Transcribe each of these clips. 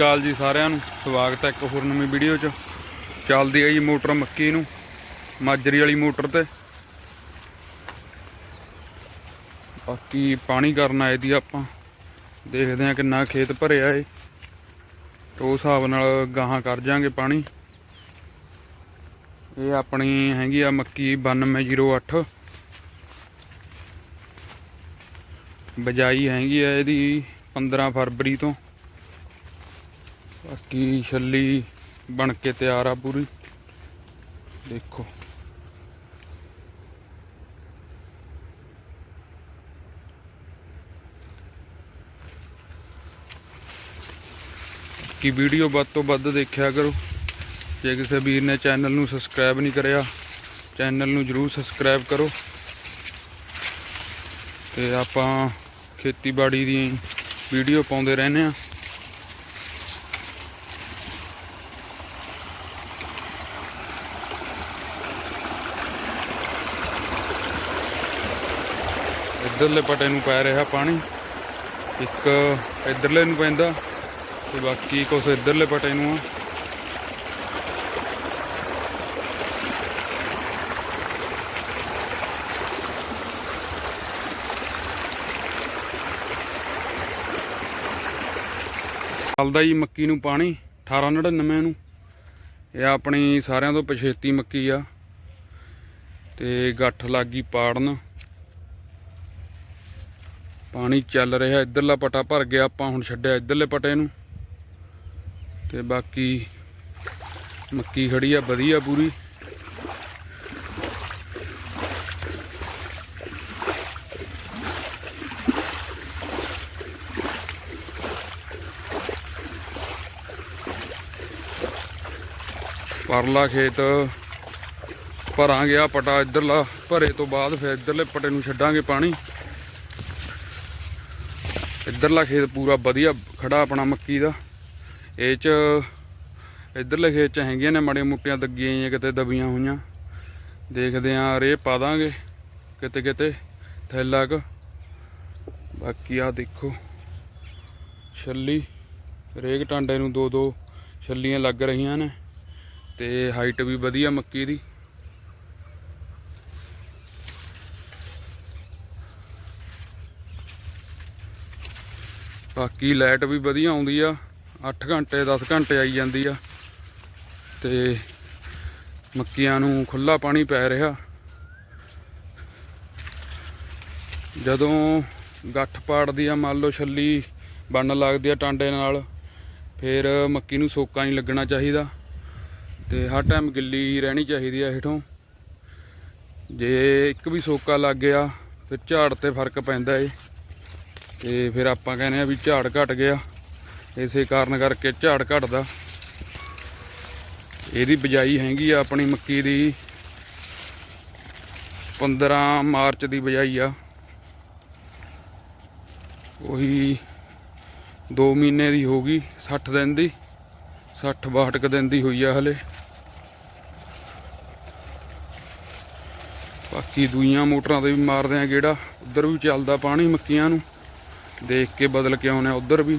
ਅਕਾਲ ਜੀ ਸਾਰਿਆਂ ਨੂੰ। ਸਵਾਗਤ ਹੈ ਇੱਕ ਹੋਰ ਨਵੀਂ ਵੀਡੀਓ 'ਚ। ਚੱਲਦੀ ਹੈ ਜੀ ਮੋਟਰ ਮੱਕੀ ਨੂੰ, ਮਾਜਰੀ ਵਾਲੀ ਮੋਟਰ ਤੇ। ਬਾਕੀ ਪਾਣੀ ਕਰਨ ਆਏ ਦੀ ਆਪਾਂ। ਦੇਖਦੇ ਹਾਂ ਕਿੰਨਾ ਖੇਤ ਭਰਿਆ ਏ ਤੇ ਉਸ ਹਿਸਾਬ ਨਾਲ ਗਾਹਾਂ ਕਰ ਜਾਾਂਗੇ ਪਾਣੀ। ਇਹ ਆਪਣੀ ਹੈਗੀ ਆ ਮੱਕੀ 9208 ਬਜਾਈ ਹੈਗੀ ਆ ਇਹਦੀ 15 ਫਰਵਰੀ ਤੋਂ। ਬਾਕੀ ਛੱਲੀ ਬਣ ਕੇ ਤਿਆਰ ਆ ਪੂਰੀ। ਦੇਖੋ। ਕੀ ਵੀਡੀਓ ਵੱਧ ਤੋਂ ਵੱਧ ਦੇਖਿਆ ਕਰੋ। ਜੇ ਕਿਸੇ ਵੀਰ ਨੇ ਚੈਨਲ ਨੂੰ ਸਬਸਕ੍ਰਾਈਬ ਨਹੀਂ ਕਰਿਆ, ਚੈਨਲ ਨੂੰ ਜਰੂਰ ਸਬਸਕ੍ਰਾਈਬ ਕਰੋ। ਤੇ ਆਪਾਂ ਖੇਤੀਬਾੜੀ ਦੀ ਵੀਡੀਓ ਪਾਉਂਦੇ ਰਹਿੰਦੇ ਆ ਇੱਧਰਲੇ ਪਟੇ ਨੂੰ ਪੈ ਰਿਹਾ ਪਾਣੀ, ਇੱਕ ਇੱਧਰਲੇ ਨੂੰ ਪੈਂਦਾ ਤੇ ਬਾਕੀ ਕੁਛ ਇੱਧਰਲੇ ਪਟੇ ਨੂੰ ਆ। ਚੱਲਦਾ ਜੀ ਮੱਕੀ ਨੂੰ ਪਾਣੀ 1899 ਨੂੰ। ਇਹ ਆਪਣੀ ਸਾਰਿਆਂ ਤੋਂ ਪਛੇਤੀ ਮੱਕੀ ਆ। ਤੇ ਗੱਠ ਲੱਗੀ ਪਾੜਨ। ਪਾਣੀ ਚੱਲ ਰਿਹਾ, ਇੱਧਰਲਾ ਪਟਾ ਭਰ ਗਿਆ, ਆਪਾਂ ਹੁਣ ਛੱਡਿਆ ਇੱਧਰਲੇ ਪਟੇ ਨੂੰ। ਤੇ ਬਾਕੀ ਮੱਕੀ ਖੜੀ ਆ, ਵਧੀਆ ਪੂਰੀ। ਪਰਲਾ ਖੇਤ ਭਰਾਂਗੇ ਆ ਪਟਾ ਇੱਧਰਲਾ, ਭਰੇ ਤੋਂ ਬਾਅਦ ਫਿਰ ਇੱਧਰਲੇ ਪਟੇ ਨੂੰ ਛੱਡਾਂਗੇ ਪਾਣੀ। ਇੱਧਰਲਾ ਖੇਤ ਪੂਰਾ ਵਧੀਆ ਖੜਾ ਆਪਣਾ ਮੱਕੀ ਦਾ। ਇਹ ਚ ਇੱਧਰਲੇ ਖੇਤ ਚ ਹੈਗੀਆਂ ਨੇ ਮੜੇ ਮੁੱਟੀਆਂ ਦੱਗੀਆਂ ਜਾਂ ਕਿਤੇ ਦਬੀਆਂ ਹੋਈਆਂ। ਦੇਖਦੇ ਆਂ ਰੇ ਪਾ ਦਾਂਗੇ ਕਿਤੇ ਕਿਤੇ, ਥੈਲਾ ਕ। ਬਾਕੀ ਆ ਦੇਖੋ, ਛੱਲੀ, ਰੇਗ ਟਾਂਡੇ ਨੂੰ ਦੋ ਦੋ ਛੱਲੀਆਂ ਲੱਗ ਰਹੀਆਂ ਨੇ ਤੇ ਹਾਈਟ ਵੀ ਵਧੀਆ ਮੱਕੀ ਦੀ। ਬਾਕੀ ਲਾਈਟ ਵੀ ਵਧੀਆ ਆਉਂਦੀ ਆ। 8 ਘੰਟੇ 10 ਘੰਟੇ ਆਈ ਜਾਂਦੀ ਆ। ਤੇ ਮੱਕੀਆਂ ਨੂੰ ਖੁੱਲਾ ਪਾਣੀ ਪੈ ਰਿਹਾ। ਜਦੋਂ ਗੱਠ ਪਾੜਦੀ ਆ, ਮੰਨ ਲਓ ਛੱਲੀ ਬਣਨ ਲੱਗਦੀ ਆ ਟਾਂਡੇ ਨਾਲ, ਫਿਰ ਮੱਕੀ ਨੂੰ ਸੋਕਾ ਨਹੀਂ ਲੱਗਣਾ ਚਾਹੀਦਾ। ਤੇ ਹਰ ਟਾਈਮ ਗਿੱਲੀ ਰਹਿਣੀ ਚਾਹੀਦੀ ਆ ਹੇਠੋਂ। ਜੇ ਇੱਕ ਵੀ ਸੋਕਾ ਲੱਗ ਗਿਆ, ਫਿਰ ਝਾੜ ਤੇ ਫ਼ਰਕ ਪੈਂਦਾ ਏ। ਤੇ ਫਿਰ ਆਪਾਂ ਕਹਿੰਦੇ ਆ ਵੀ ਝਾੜ ਘਟ ਗਿਆ। ਇਸੇ ਕਾਰਨ ਕਰਕੇ ਝਾੜ ਘਟਦਾ। ਇਹਦੀ ਬਜਾਈ ਹੈਗੀ ਆ ਆਪਣੀ ਮੱਕੀ ਦੀ। 15 ਮਾਰਚ ਦੀ ਬਜਾਈ ਆ। ਉਹੀ 2 ਮਹੀਨੇ ਦੀ ਹੋ ਗਈ 60 ਦਿਨ ਦੀ। 60 62 ਕੁ ਦਿਨ ਦੀ ਹੋਈ ਆ ਹਲੇ। ਬਾਕੀ ਦੂਈਆਂ ਮੋਟਰਾਂ ਤੇ ਵੀ ਮਾਰਦੇ ਆ ਗੇੜਾ। ਉਧਰ ਵੀ ਚੱਲਦਾ ਪਾਣੀ ਮੱਕੀਆਂ ਨੂੰ। ਦੇਖ ਕੇ ਬਦਲ ਕੇ ਆਉਣੇ ਉਧਰ ਵੀ।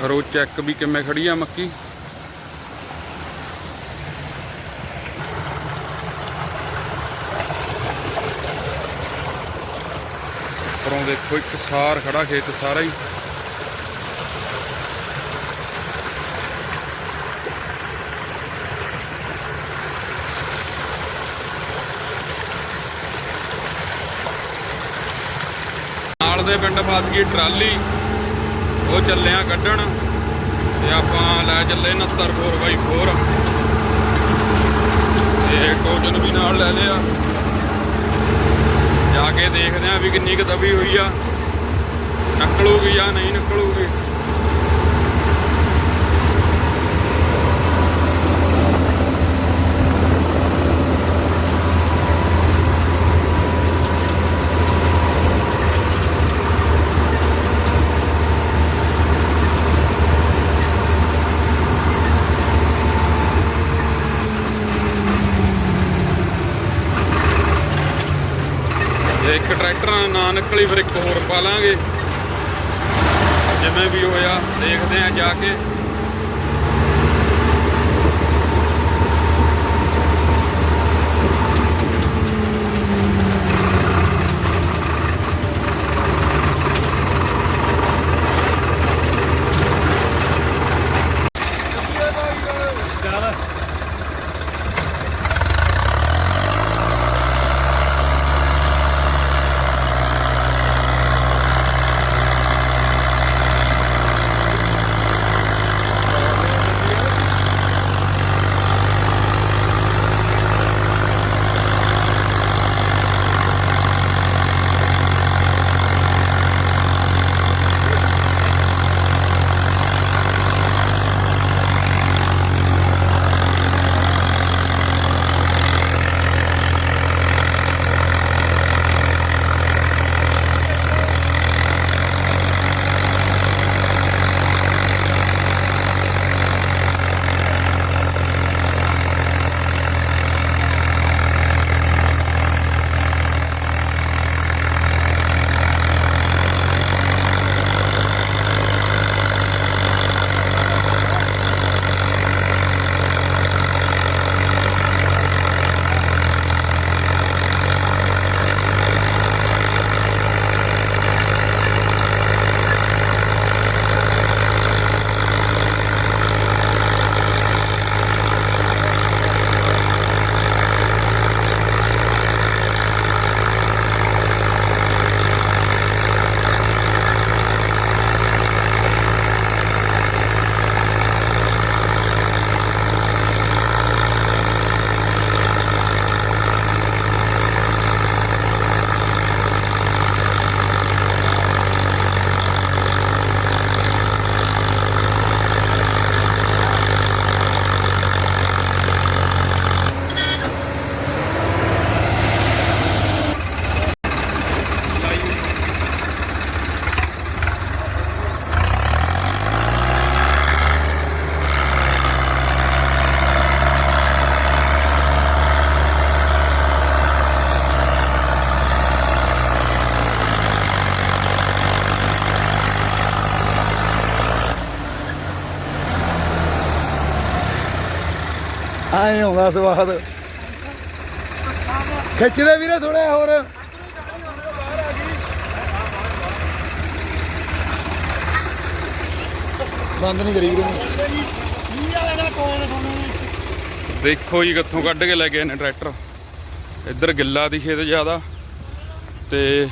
ਕਰੋ ਚੈੱਕ ਵੀ ਕਿਵੇਂ ਖੜੀ ਆ ਮੱਕੀ। ਪਰੋਂ ਦੇਖੋ ਇੱਕ ਸਾਰ ਖੜਾ ਖੇਤ ਸਾਰਾ ਹੀ। ਦੇ ਪਿੰਡ ਫਸ ਗਈ ਟਰਾਲੀ, ਉਹ ਚੱਲਿਆ ਕੱਢਣ ਤੇ ਆਪਾਂ ਲੈ ਚੱਲੇ 69 4x4 ਤੇ ਟੋਜਨ ਵੀ ਨਾਲ ਲੈ ਲਿਆ। ਜਾ ਕੇ ਦੇਖਦੇ ਆ ਵੀ ਕਿੰਨੀ ਕੁ ਦਬੀ ਹੋਈ ਆ। ਨਿਕਲੂਗੀ ਜਾਂ ਨਹੀਂ ਨਿਕਲੂਗੀ। ਤੇ ਇੱਕ ਟਰੈਕਟਰ ਨਾ ਨਿਕਲੀ, ਫਿਰ ਇੱਕ ਹੋਰ ਪਾ ਲਾਂਗੇ। ਜਿਵੇਂ ਵੀ ਹੋਇਆ, ਦੇਖਦੇ ਆ ਜਾ ਕੇ। ਆਏ ਆਉਂਦਾ ਸਵਾਦ। ਖਿੱਚਦੇ ਵੀਰੇ ਥੋੜਾ ਹੋਰ। ਬੰਦ ਨਹੀਂ ਕਰੀ ਵੀਰੇ। ਦੇਖੋ ਜੀ ਕਿੱਥੋਂ ਕੱਢ ਕੇ ਲੈ ਗਏ ਨੇ ਟਰੈਕਟਰ। ਇੱਧਰ ਗਿੱਲਾ ਦੀ ਖੇਤ ਜ਼ਿਆਦਾ। ਤੇ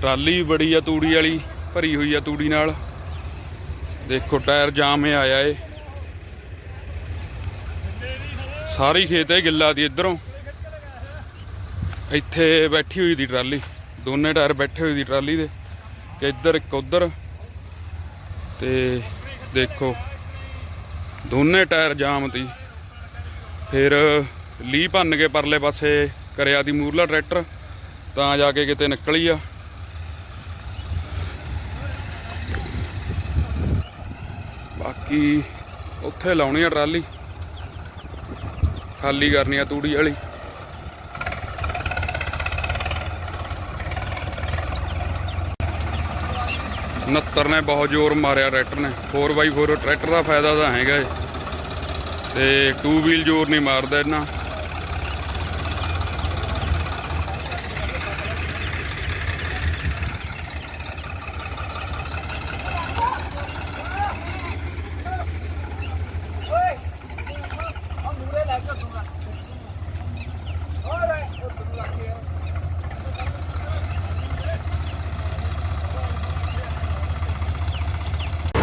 ਟਰਾਲੀ ਵੀ ਬੜੀ ਆ ਤੂੜੀ ਵਾਲੀ, ਭਰੀ ਹੋਈ ਆ ਤੂੜੀ ਨਾਲ। ਦੇਖੋ ਟਾਇਰ ਜਾਮ ਏ ਆਇਆ ਏ। ਸਾਰੀ ਖੇਤ ਹੈ ਗਿੱਲਾ ਦੀ ਇੱਧਰੋਂ। ਇੱਥੇ ਬੈਠੀ ਹੋਈ ਦੀ ਟਰਾਲੀ। ਦੋਨੇ ਟਾਇਰ ਬੈਠੇ ਹੋਈ ਦੀ ਟਰਾਲੀ ਦੇ। ਕਿ ਇੱਧਰ, ਇੱਕ ਉੱਧਰ। ਤੇ ਦੇਖੋ, ਦੋਨੇ ਟਾਇਰ ਜਾਮ ਤੀ। ਫਿਰ ਲੀ ਭੰਨ ਕੇ ਪਰਲੇ ਪਾਸੇ ਕਰਿਆ ਦੀ ਮੂਰਲਾ ਟਰੈਕਟਰ। ਤਾਂ ਜਾ ਕੇ ਕਿਤੇ ਨਿਕਲੀ ਆ। ਬਾਕੀ ਉੱਥੇ ਲਾਉਣੀ ਆ ਟਰਾਲੀ। ਖਾਲੀ ਕਰਨੀ ਆ ਤੂੜੀ ਵਾਲੀ। ਨੱਤਰ ਨੇ ਬਹੁਤ ਜ਼ੋਰ ਮਾਰਿਆ ਟਰੈਕਟਰ ਨੇ। 4x4 ਟਰੈਕਟਰ ਦਾ ਫਾਇਦਾ ਤਾਂ ਹੈਗਾ ਏ। ਤੇ 2 ਵੀਲ ਜ਼ੋਰ ਨਹੀਂ ਮਾਰਦਾ ਇਹਨਾਂ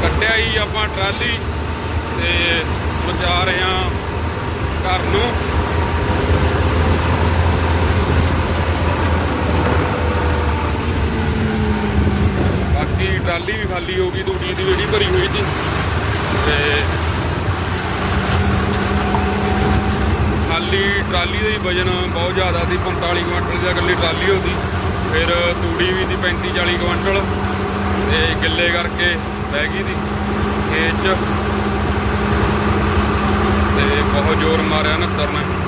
ਕੱਢਿਆ ਹੀ ਆਪਾਂ ਟਰਾਲੀ ਤੇ ਹੁਣ ਜਾ ਰਹੇ ਹਾਂ ਘਰ ਨੂੰ। ਬਾਕੀ ਟਰਾਲੀ ਵੀ ਖਾਲੀ ਹੋ ਗਈ ਤੂੜੀ ਦੀ ਜਿਹੜੀ ਭਰੀ ਹੋਈ ਸੀ। ਤੇ ਖਾਲੀ ਟਰਾਲੀ ਦਾ ਹੀ ਵਜਨ ਬਹੁਤ ਜ਼ਿਆਦਾ ਸੀ 45 ਕੁਇੰਟਲ ਦੀ ਇਕੱਲੀ ਟਰਾਲੀ ਹੋਦੀ। ਫਿਰ ਤੂੜੀ ਵੀ ਸੀ 35 40 ਕੁਇੰਟਲ। ਤੇ ਗਿੱਲੇ ਕਰਕੇ ਬਹਿ ਗਈ ਦੀ ਖੇਤ 'ਚ ਤੇ ਬਹੁਤ ਜ਼ੋਰ ਮਾਰਿਆ ਨੱਤਰ ਨੇ